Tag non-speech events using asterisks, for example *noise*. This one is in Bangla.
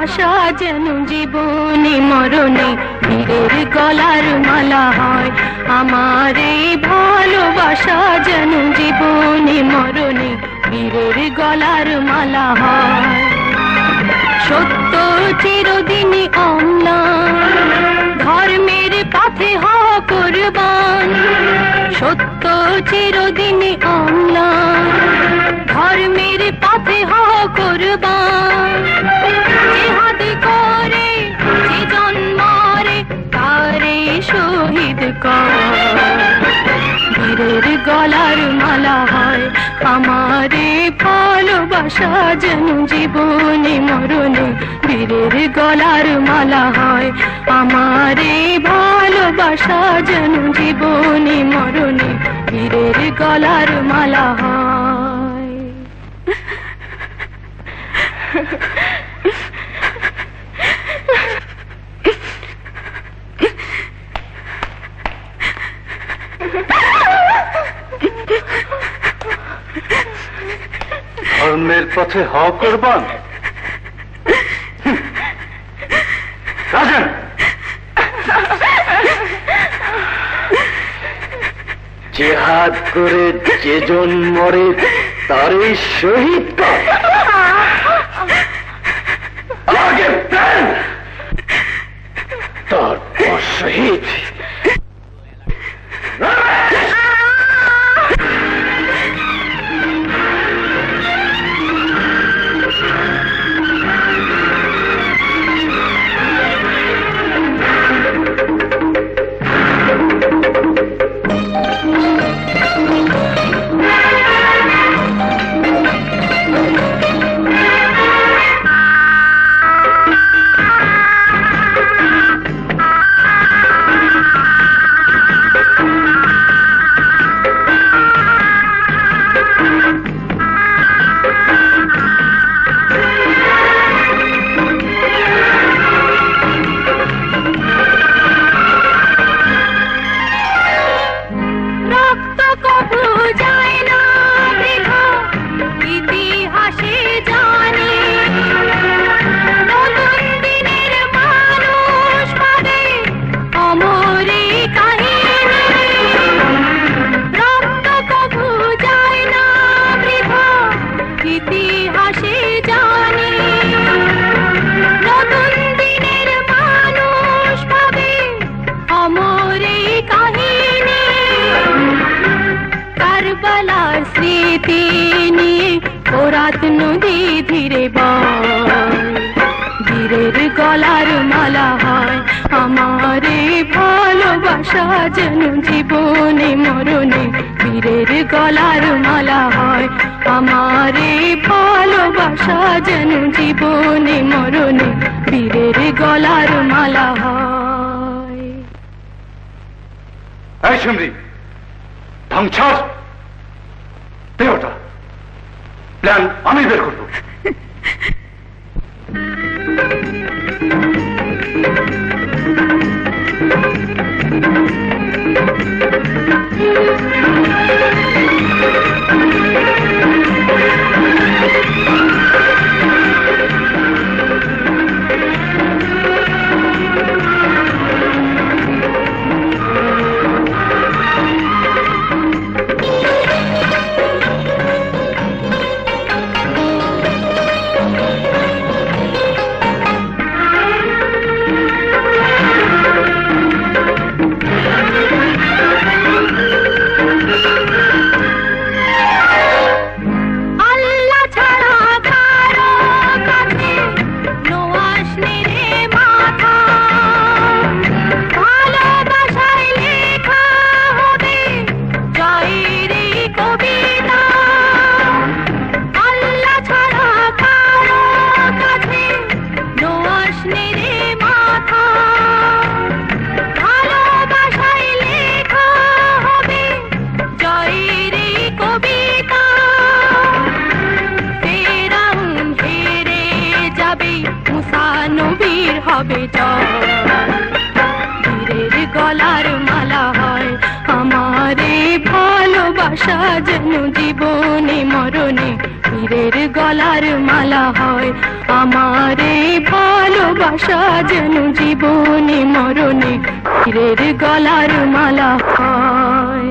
ভালোবাসা যেন জীবনে মরণে বীরের গলার মালা হয়। আমারে ভালোবাসা যেন জীবনে মরণে বীরের গলার মালা হয়। সত্য চিরদিনই অম্লান ধর্মের পাথে হ কুরবান। সত্য চিরদিনই অম্লান ধর্মের পাথে হ কুরবান। বীরের গলার মালা হয়। আমারে ভালোবাসা যেন জীবনে মরণে বীরের গলার মালা হয়। আমারে ভালোবাসা যেন জীবনে মরণে বীরের গলার মালা হয়। ধর্মের পথে হ করবান। রাজেন! জেহাদ করে যেজন মরে তারই শহীদ আগে তারপর শহীদ। ইতিহাসে জানি, নতুন দিনের মানুষ পাবে অমরে কাহিনী। কারবালার স্মৃতি নিয়ে ওরাত নদী ধীরে বয় বীরের গলার মালা হয় যেন জীবনে মরণে বীরের গলার মালা হয়। আমারে ভালোবাসা যেন জীবনে মরণে বীরের গলার মালা হয়। এই ধ্বংসার দেহটা প্ল্যান আমি বের করব। *laughs* মালা হয়। আমারে ভালোবাসা যেন জীবনে মরণে হীরের গলার মালা হয়। আমার এই ভালোবাসা যেন জীবনে মরণে হীরের গলার মালা হয়।